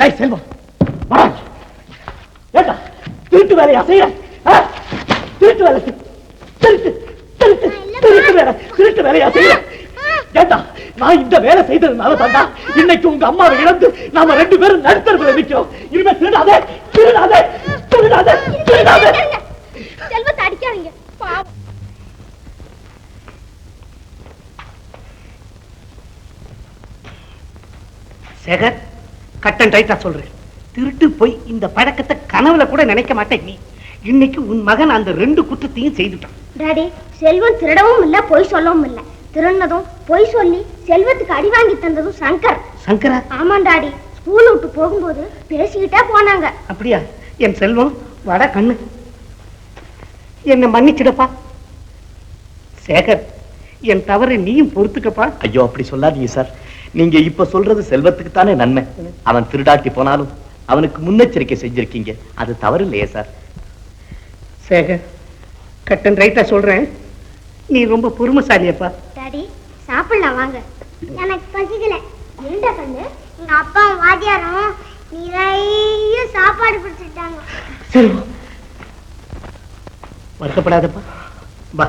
டேய் செல்வம். வாடா. ஏண்டா? திருட்டு வேலையா செய்யற? திருட்டு வேலை திருட்டு திருட்டு திருட்டு வேலை திருட்டு வேலையா செய்யற ஏண்டா? நான் இந்த வேலை செய்ததுனால தாண்டா இன்னைக்கு உங்க அம்மாவை இழந்து நாம ரெண்டு பேரும் நடுத்தரத்துல நிக்கிறோம். இனிமே திருடாதே திருடாதே திருடாதே திருடாதே. செல்வத்தை அடிக்காதீங்க. பாவம். சேகர் கட்டன் ரைட்டா சொல்றேன். திருட்டு போய் இந்த பழக்கத்தை கனவுல கூட நினைக்க மாட்டேன் நீ. இன்னைக்கு உன் மகன் அந்த ரெண்டு குற்றத்தையும் செய்துட்டான். டாடி செல்வம் திருடவும் இல்ல பொய் சொல்லவும் இல்ல. திருடினதும் பொய் சொல்லி செல்வத்துக்கு அடி வாங்கி தந்ததும் சங்கர். சங்கரா? ஆமாம் டாடி. ஸ்கூல் விட்டு போகும்போது பேசிக்கிட்டே போனாங்க. அப்படியா? என் செல்வம் வட கண்ணு. என்னை மன்னிச்சிடப்பா. சேகர் என் தவறை நீயும் பொறுத்துக்கப்பா. ஐயோ அப்படி சொல்லாதீங்க சார். நீங்க இப்ப சொல்றது செல்வத்துக்கு தானே நன்மை. அவன் திருடாட்டி போனாலும் அவனுக்கு முன்னெச்சரிக்கை செஞ்சிருக்கீங்க. அது தவறு இல்லையே சார். சேகர் கட்டன் ரைட்டா சொல்றேன். நீ ரொம்ப பொறுமைசாலியப்பா. டாடி சாப்பிடலாம் வாங்க. எனக்கு பசிக்கல. ஏண்டா கண்ணு எங்க அப்பா வாத்தியாரும் நிறைய சாப்பாடு கொடுத்துட்டாங்க செல்வம் வருத்தப்படாதப்பா. வா.